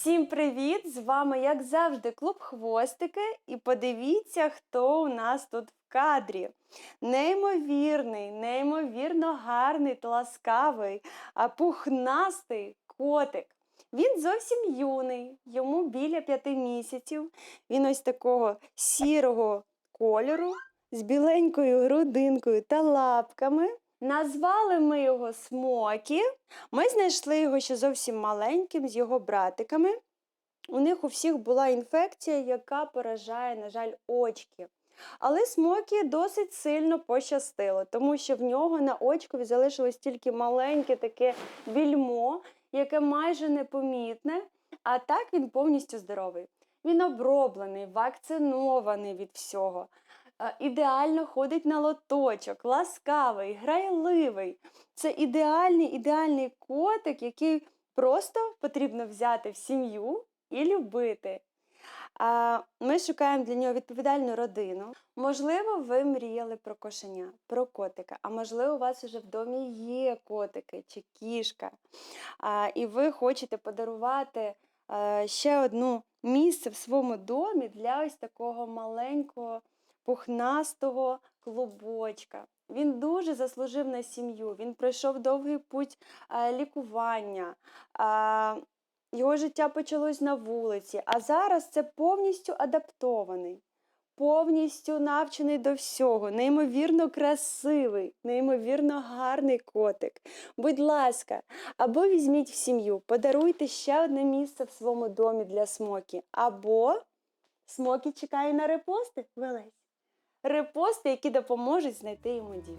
Всім привіт! З вами, як завжди, клуб Хвостики. І подивіться, хто у нас тут в кадрі. Неймовірний, неймовірно гарний та ласкавий, а пухнастий котик. Він зовсім юний, йому біля п'яти місяців. Він ось такого сірого кольору з біленькою грудинкою та лапками. Назвали ми його Смокі. Ми знайшли його ще зовсім маленьким з його братиками. У них у всіх була інфекція, яка поражає, на жаль, очки. Але Смокі досить сильно пощастило, тому що в нього на очкові залишилось тільки маленьке таке більмо, яке майже непомітне, а так він повністю здоровий. Він оброблений, вакцинований від всього. Ідеально ходить на лоточок, ласкавий, грайливий. Це ідеальний, ідеальний котик, який просто потрібно взяти в сім'ю і любити. Ми шукаємо для нього відповідальну родину. Можливо, ви мріяли про кошеня, про котика, а можливо, у вас вже в домі є котики чи кішка. І ви хочете подарувати ще одну місце в своєму домі для ось такого маленького пухнастого клубочка. Він дуже заслужив на сім'ю. Він пройшов довгий путь е, лікування. Його життя почалось на вулиці, а зараз це повністю адаптований, повністю навчений до всього, неймовірно красивий, неймовірно гарний котик. Будь ласка, або візьміть в сім'ю, подаруйте ще одне місце в своєму домі для смокі, або смокі чекає на репости, Велесь репости, які допоможуть знайти йому дію.